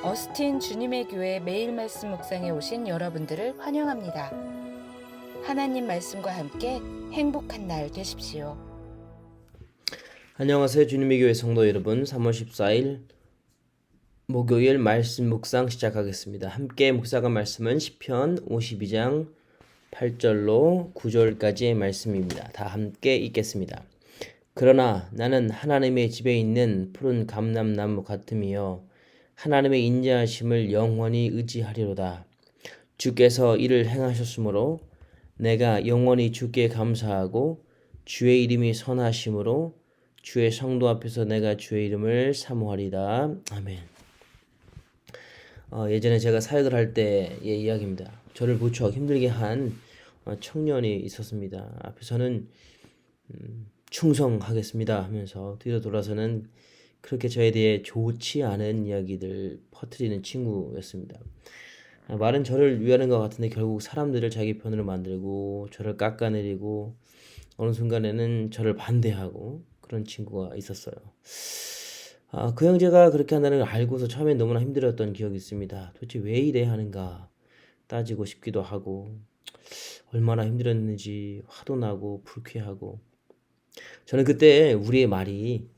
어스틴 주님의 교회 매일 말씀 묵상에 오신 여러분들을 환영합니다. 하나님 말씀과 함께 행복한 날 되십시오. 안녕하세요. 주님의 교회 성도 여러분. 3월 14일 목요일 말씀 묵상 시작하겠습니다. 함께 묵상한 말씀은 시편 52장 8절로 9절까지의 말씀입니다. 다 함께 읽겠습니다. 그러나 나는 하나님의 집에 있는 푸른 감람나무 같으며 하나님의 인자하심을 영원히 의지하리로다. 주께서 이를 행하셨으므로 내가 영원히 주께 감사하고 주의 이름이 선하심으로 주의 성도 앞에서 내가 주의 이름을 사모하리다. 아멘. 어, 예전에 제가 사역을 할 때의 이야기입니다. 저를 무척 힘들게 한 어, 청년이 있었습니다. 앞에서는 음, 충성하겠습니다 하면서 뒤로 돌아서는 그렇게 저에 대해 좋지 않은 이야기들 퍼뜨리는 친구였습니다. 아, 말은 저를 위하는 것 같은데 결국 사람들을 자기 편으로 만들고 저를 깎아내리고 어느 순간에는 저를 반대하고 그런 친구가 있었어요. 아, 그 형제가 그렇게 한다는 걸 알고서 처음엔 너무나 힘들었던 기억이 있습니다. 도대체 왜 이래야 하는가 따지고 싶기도 하고 얼마나 힘들었는지 화도 나고 불쾌하고 저는 그때 우리의 말이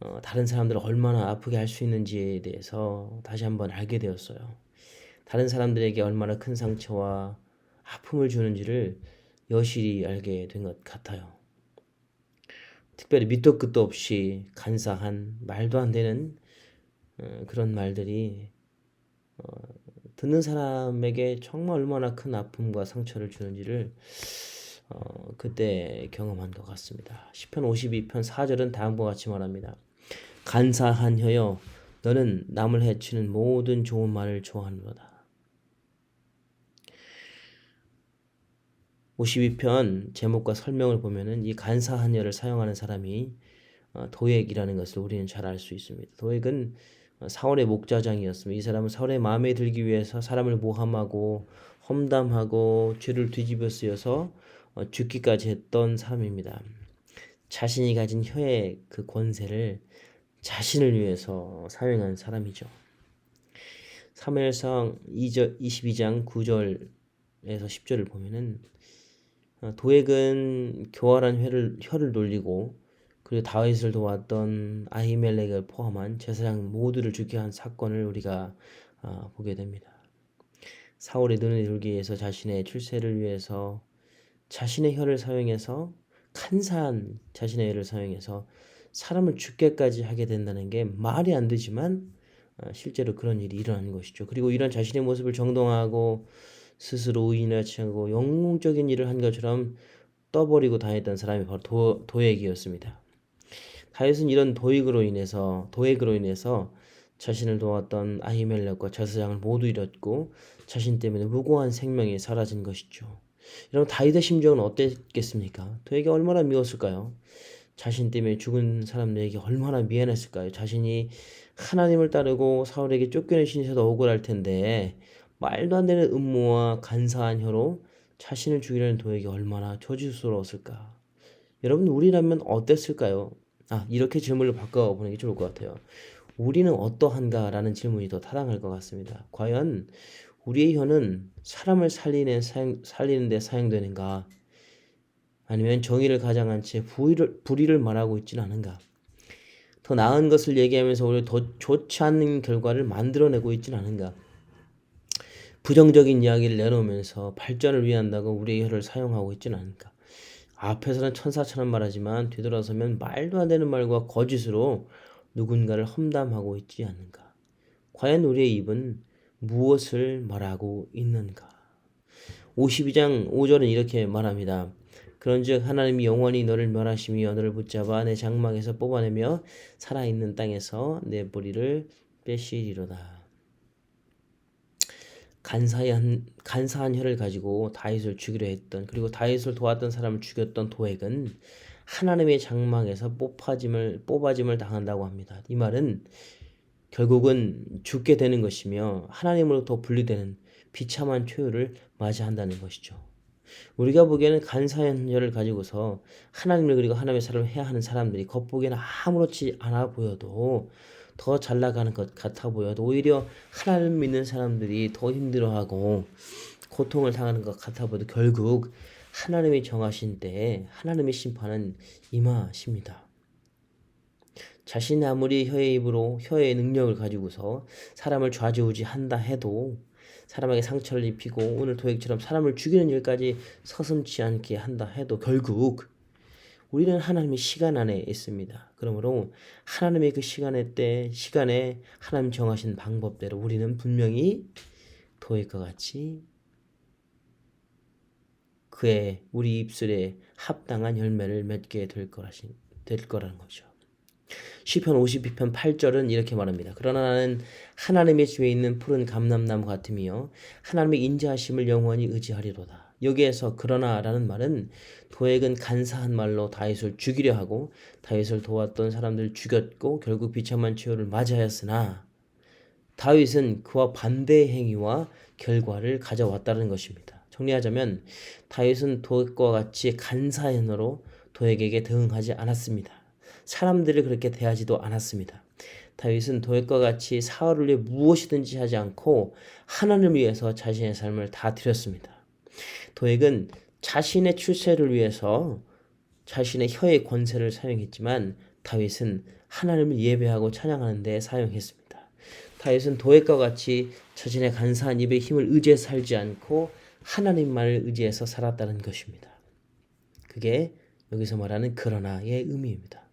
어, 다른 사람들을 얼마나 아프게 할 수 있는지에 대해서 다시 한번 알게 되었어요. 다른 사람들에게 얼마나 큰 상처와 아픔을 주는지를 여실히 알게 된 것 같아요. 특별히 밑도 끝도 없이 간사한 말도 안 되는 어, 그런 말들이 어, 듣는 사람에게 정말 얼마나 큰 아픔과 상처를 주는지를 어, 그때 경험한 것 같습니다. 10편 52편 4절은 다음과 같이 말합니다. 간사한 혀여 너는 남을 해치는 모든 좋은 말을 좋아하는도다. 52편 제목과 설명을 보면은 이 간사한 혀를 사용하는 사람이 어, 도액이라는 것을 우리는 잘 알 수 있습니다. 도액은 어, 사울의 목자장이었습니다. 이 사람은 사울의 마음에 들기 위해서 사람을 모함하고 험담하고 죄를 뒤집어 쓰여서 어, 죽기까지 했던 사람입니다. 자신이 가진 혀의 그 권세를 자신을 위해서 사용한 사람이죠. 사무엘상 22장 9절에서 10절을 보면은 어, 도액은 교활한 혀를, 혀를 돌리고 그리고 다윗을 도왔던 아히멜렉을 포함한 제사장 모두를 죽게 한 사건을 우리가 어, 보게 됩니다. 사울의 눈을 들기 위해서 자신의 출세를 위해서 자신의 혀를 사용해서 간사한 자신의 혀를 사용해서 사람을 죽게까지 하게 된다는 게 말이 안 되지만 어, 실제로 그런 일이 일어나는 것이죠. 그리고 이런 자신의 모습을 정동하고 스스로 취하고 영웅적인 일을 한 것처럼 떠버리고 다녔던 사람이 바로 도, 도액이었습니다. 다윗은 이런 도액으로 인해서 도액으로 인해서 자신을 도왔던 아히멜렉과 제사장을 모두 잃었고 자신 때문에 무고한 생명이 사라진 것이죠. 여러분 다윗의 심정은 어땠겠습니까? 도액이 얼마나 미웠을까요? 자신 때문에 죽은 사람들에게 얼마나 미안했을까요? 자신이 하나님을 따르고 사울에게 쫓겨내신 셔도 억울할 텐데 말도 안 되는 음모와 간사한 혀로 자신을 죽이려는 도에게 얼마나 저주스러웠을까. 여러분 우리라면 어땠을까요? 아 이렇게 질문을 바꿔보는 게 좋을 것 같아요. 우리는 어떠한가라는 질문이 더 타당할 것 같습니다. 과연 우리의 혀는 사람을 살리는 사용, 살리는 데 사용되는가? 아니면 정의를 가장한 채 불의를, 불의를 말하고 있지는 않은가? 더 나은 것을 얘기하면서 오히려 더 좋지 않은 결과를 만들어내고 있지는 않은가? 부정적인 이야기를 내놓으면서 발전을 위한다고 우리의 혀를 사용하고 있지는 않을까. 앞에서는 천사처럼 말하지만 뒤돌아서면 말도 안 되는 말과 거짓으로 누군가를 험담하고 있지 않는가. 과연 우리의 입은 무엇을 말하고 있는가. 52장 5절은 이렇게 말합니다. 그런즉 하나님이 영원히 너를 멸하시며 너를 붙잡아 내 장막에서 뽑아내며 살아있는 땅에서 내 뿌리를 빼시리로다. 간사한 간사한 혀를 가지고 다윗을 죽이려 했던 그리고 다윗을 도왔던 사람을 죽였던 도액은 하나님의 장막에서 뽑아짐을 뽑아짐을 당한다고 합니다. 이 말은 결국은 죽게 되는 것이며 하나님으로부터 분리되는 비참한 초유를 맞이한다는 것이죠. 우리가 보기에는 간사한 혀를 가지고서 하나님을 그리고 하나님의 사람을 해야 하는 사람들이 겉보기에는 아무렇지 않아 보여도 더 잘 나가는 것 같아 보여도 오히려 하나님 믿는 사람들이 더 힘들어하고 고통을 당하는 것 같아 보여도 결국 하나님이 정하신 때에 하나님의 심판은 임하십니다. 자신이 아무리 혀의 입으로 혀의 능력을 가지고서 사람을 좌지우지한다 해도 사람에게 상처를 입히고 오늘 도액처럼 사람을 죽이는 일까지 서슴지 않게 한다 해도 결국 우리는 하나님의 시간 안에 있습니다. 그러므로 하나님의 그 시간의 때 시간에 하나님 정하신 방법대로 우리는 분명히 도액과 같이 그의 우리 입술에 합당한 열매를 맺게 될 거라신 될 거라는 거죠. 시편 52편 8절은 이렇게 말합니다. 그러나 나는 하나님의 집에 있는 푸른 감람나무 같으며 하나님의 인자하심을 영원히 의지하리로다. 여기에서 그러나라는 말은 도액은 간사한 말로 다윗을 죽이려 하고 다윗을 도왔던 사람들 죽였고 결국 비참한 최후를 맞이하였으나 다윗은 그와 반대의 행위와 결과를 가져왔다는 것입니다. 정리하자면 다윗은 도액과 같이 간사현으로 도액에게 대응하지 않았습니다. 사람들을 그렇게 대하지도 않았습니다. 다윗은 도액과 같이 사울을 위해 무엇이든지 하지 않고 하나님을 위해서 자신의 삶을 다 드렸습니다. 도액은 자신의 출세를 위해서 자신의 혀의 권세를 사용했지만 다윗은 하나님을 예배하고 찬양하는 데 사용했습니다. 다윗은 도액과 같이 자신의 간사한 입의 힘을 의지해 살지 않고 하나님만을 의지해서 살았다는 것입니다. 그게 여기서 말하는 그러나의 의미입니다.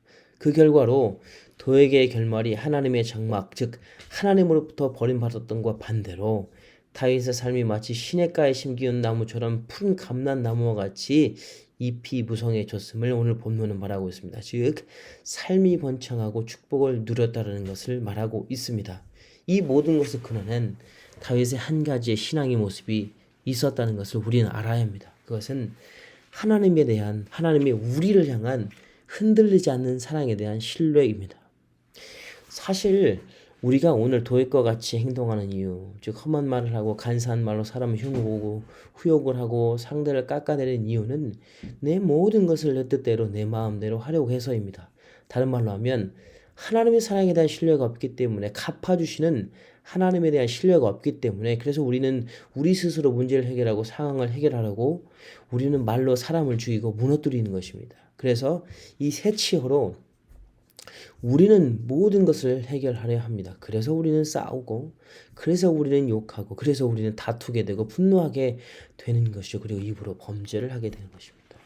그 결과로 도액의 결말이 하나님의 장막, 즉 하나님으로부터 버림받았던 것과 반대로 다윗의 삶이 마치 시냇가에 심기운 나무처럼 푸른 감난 나무와 같이 잎이 무성해졌음을 오늘 본문은 말하고 있습니다. 즉 삶이 번창하고 축복을 누렸다는 것을 말하고 있습니다. 이 모든 것의 근원은 다윗의 한 가지의 신앙의 모습이 있었다는 것을 우리는 알아야 합니다. 그것은 하나님에 대한 하나님의 우리를 향한 흔들리지 않는 사랑에 대한 신뢰입니다. 사실 우리가 오늘 도액과 같이 행동하는 이유, 즉 험한 말을 하고 간사한 말로 사람을 흉보고 후욕을 하고 상대를 깎아내리는 이유는 내 모든 것을 내 뜻대로 내 마음대로 하려고 해서입니다. 다른 말로 하면 하나님의 사랑에 대한 신뢰가 없기 때문에 갚아주시는 하나님에 대한 신뢰가 없기 때문에 그래서 우리는 우리 스스로 문제를 해결하고 상황을 해결하려고 우리는 말로 사람을 죽이고 무너뜨리는 것입니다. 그래서 이 세치어로 우리는 모든 것을 해결하려 합니다. 그래서 우리는 싸우고, 그래서 우리는 욕하고, 그래서 우리는 다투게 되고, 분노하게 되는 것이죠. 그리고 입으로 범죄를 하게 되는 것입니다.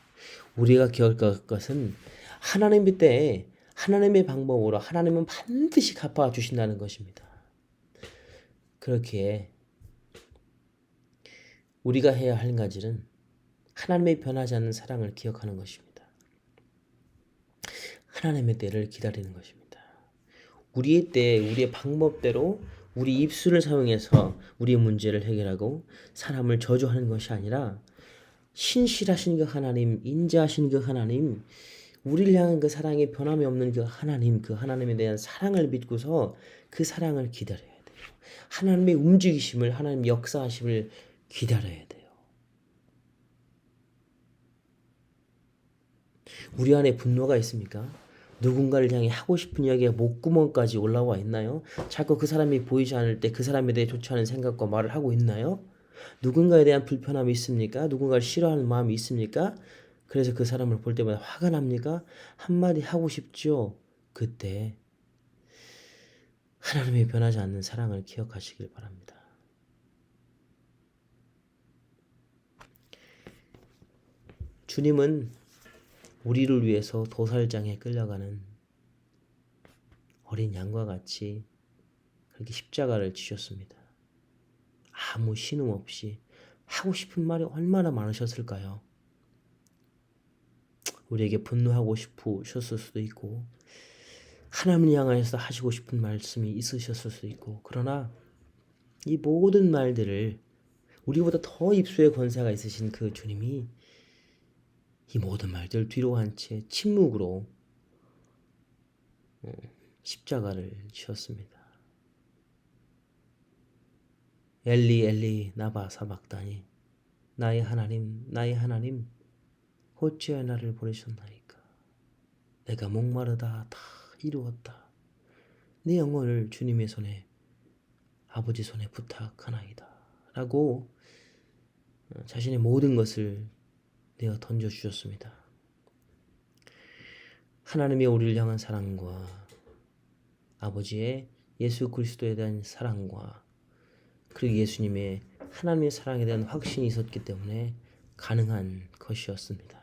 우리가 기억할 것은 하나님 때 하나님의 방법으로 하나님은 반드시 갚아 주신다는 것입니다. 그렇게 우리가 해야 할 가지는 하나님의 변하지 않는 사랑을 기억하는 것입니다. 하나님의 때를 기다리는 것입니다. 우리의 때, 우리의 방법대로 우리 입술을 사용해서 우리의 문제를 해결하고 사람을 저주하는 것이 아니라 신실하신 그 하나님, 인자하신 그 하나님, 우리를 향한 그 사랑이 변함이 없는 그 하나님, 그 하나님에 대한 사랑을 믿고서 그 사랑을 기다려야 돼요. 하나님의 움직이심을, 하나님 역사하심을 기다려야 돼요. 우리 안에 분노가 있습니까? 누군가를 향해 하고 싶은 이야기가 목구멍까지 올라와 있나요? 자꾸 그 사람이 보이지 않을 때 그 사람에 대해 좋지 않은 생각과 말을 하고 있나요? 누군가에 대한 불편함이 있습니까? 누군가를 싫어하는 마음이 있습니까? 그래서 그 사람을 볼 때마다 화가 납니까? 한마디 하고 싶죠? 그때 하나님의 변하지 않는 사랑을 기억하시길 바랍니다. 주님은 우리를 위해서 도살장에 끌려가는 어린 양과 같이 그렇게 십자가를 지셨습니다. 아무 신음 없이 하고 싶은 말이 얼마나 많으셨을까요? 우리에게 분노하고 싶으셨을 수도 있고 하나님을 향하여서 하시고 싶은 말씀이 있으셨을 수도 있고 그러나 이 모든 말들을 우리보다 더 입수의 권세가 있으신 그 주님이 이 모든 말들 뒤로 한 채 침묵으로 어, 십자가를 지었습니다. 엘리 엘리 나바 사박다니 나의 하나님 나의 하나님 어찌하여 나를 보내셨나이까 내가 목마르다 다 이루었다 내 영혼을 주님의 손에 아버지 손에 부탁하나이다. 라고 어, 자신의 모든 것을 내어 던져 주셨습니다. 하나님의 우리를 향한 사랑과 아버지의 예수 그리스도에 대한 사랑과 그리고 예수님의 하나님의 사랑에 대한 확신이 있었기 때문에 가능한 것이었습니다.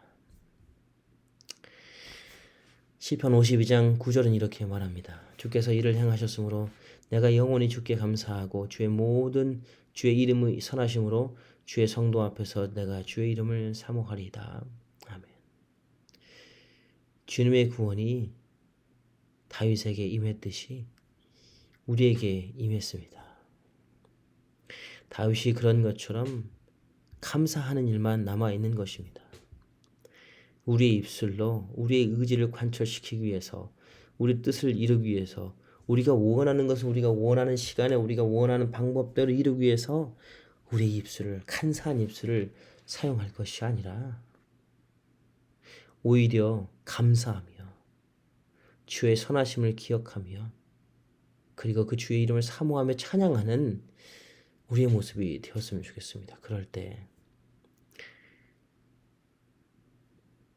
시편 52장 9절은 이렇게 말합니다. 주께서 이를 행하셨으므로 내가 영원히 주께 감사하고 주의 모든 주의 이름의 선하심으로 주의 성도 앞에서 내가 주의 이름을 사모하리이다. 아멘. 주님의 구원이 다윗에게 임했듯이 우리에게 임했습니다. 다윗이 그런 것처럼 감사하는 일만 남아 있는 것입니다. 우리의 입술로 우리의 의지를 관철시키기 위해서 우리 뜻을 이루기 위해서 우리가 원하는 것을 우리가 원하는 시간에 우리가 원하는 방법대로 이루기 위해서 우리의 입술을 간사한 입술을 사용할 것이 아니라 오히려 감사하며 주의 선하심을 기억하며 그리고 그 주의 이름을 사모하며 찬양하는 우리의 모습이 되었으면 좋겠습니다. 그럴 때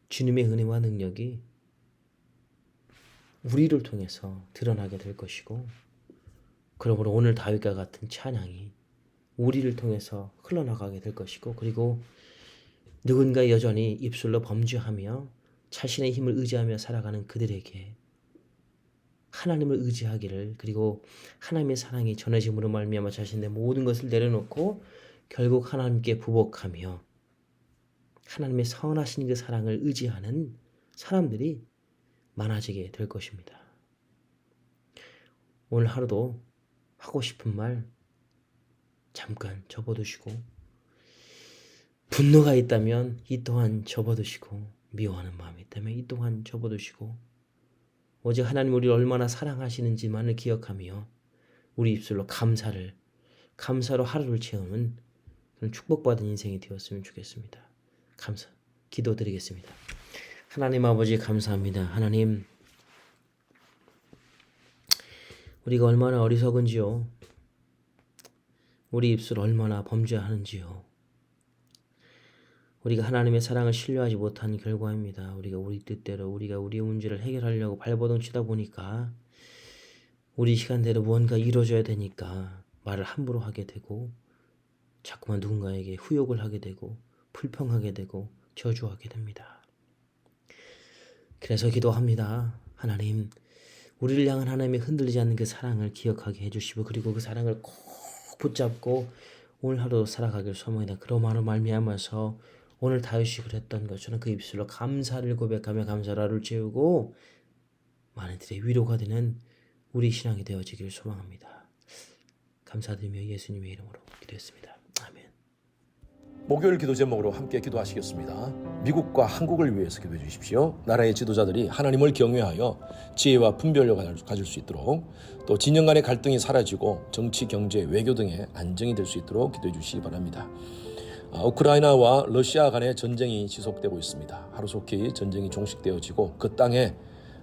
주님의 은혜와 능력이 우리를 통해서 드러나게 될 것이고 그러므로 오늘 다윗과 같은 찬양이 우리를 통해서 흘러나가게 될 것이고 그리고 누군가 여전히 입술로 범죄하며 자신의 힘을 의지하며 살아가는 그들에게 하나님을 의지하기를 그리고 하나님의 사랑이 전해짐으로 말미암아 자신의 모든 것을 내려놓고 결국 하나님께 부복하며 하나님의 선하신 그 사랑을 의지하는 사람들이 많아지게 될 것입니다. 오늘 하루도 하고 싶은 말 잠깐 접어두시고 분노가 있다면 이 또한 접어두시고 미워하는 마음이 있다면 이 또한 접어두시고 오직 하나님 우리를 얼마나 사랑하시는지만을 기억하며 우리 입술로 감사를 감사로 하루를 채우는 그런 축복받은 인생이 되었으면 좋겠습니다. 감사 기도드리겠습니다. 하나님 아버지 감사합니다. 하나님 우리가 얼마나 어리석은지요. 우리 입술 얼마나 범죄하는지요. 우리가 하나님의 사랑을 신뢰하지 못한 결과입니다. 우리가 우리 뜻대로 우리가 우리의 문제를 해결하려고 발버둥 치다 보니까 우리 시간대로 무언가 이루어져야 되니까 말을 함부로 하게 되고 자꾸만 누군가에게 후욕을 하게 되고 불평하게 되고 저주하게 됩니다. 그래서 기도합니다. 하나님, 우리를 향한 하나님의 흔들리지 않는 그 사랑을 기억하게 해주시고 그리고 그 사랑을 꼭 붙잡고 오늘 하루 살아가길 소망이다. 그러므로 말미암아서 오늘 다윗이 그랬던 것처럼 그 입술로 감사를 고백하며 감사를 하루를 채우고 많은 들의 위로가 되는 우리 신앙이 되어지길 소망합니다. 감사드리며 예수님의 이름으로 기도했습니다. 목요일 기도 제목으로 함께 기도하시겠습니다. 미국과 한국을 위해서 기도해 주십시오. 나라의 지도자들이 하나님을 경외하여 지혜와 분별력을 가질 수 있도록 또 진영 간의 갈등이 사라지고 정치, 경제, 외교 등의 안정이 될 수 있도록 기도해 주시기 바랍니다. 아, 우크라이나와 러시아 간의 전쟁이 지속되고 있습니다. 하루속히 전쟁이 종식되어지고 그 땅에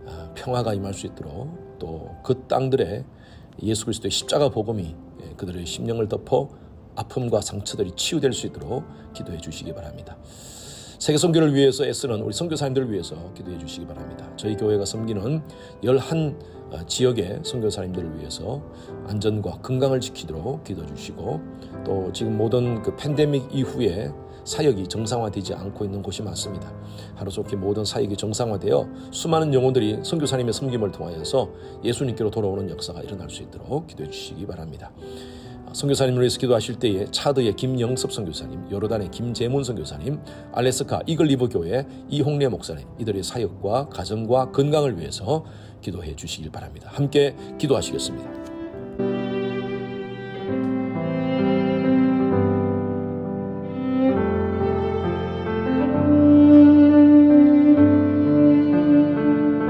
아, 평화가 임할 수 있도록 또 그 땅들의 예수 그리스도의 십자가 복음이 예, 그들의 심령을 덮어 아픔과 상처들이 치유될 수 있도록 기도해 주시기 바랍니다. 세계 선교를 위해서 애쓰는 우리 선교사님들을 위해서 기도해 주시기 바랍니다. 저희 교회가 섬기는 11 지역의 선교사님들을 위해서 안전과 건강을 지키도록 기도해 주시고 또 지금 모든 그 팬데믹 이후에 사역이 정상화되지 않고 있는 곳이 많습니다. 하루속히 모든 사역이 정상화되어 수많은 영혼들이 선교사님의 섬김을 통하여서 예수님께로 돌아오는 역사가 일어날 수 있도록 기도해 주시기 바랍니다. 선교사님을 위해서 기도하실 때에 차드의 김영섭 선교사님, 요르단의 김재문 선교사님, 알래스카 이글리브 교회 이홍래 목사님 이들의 사역과 가정과 건강을 위해서 기도해 주시길 바랍니다. 함께 기도하시겠습니다.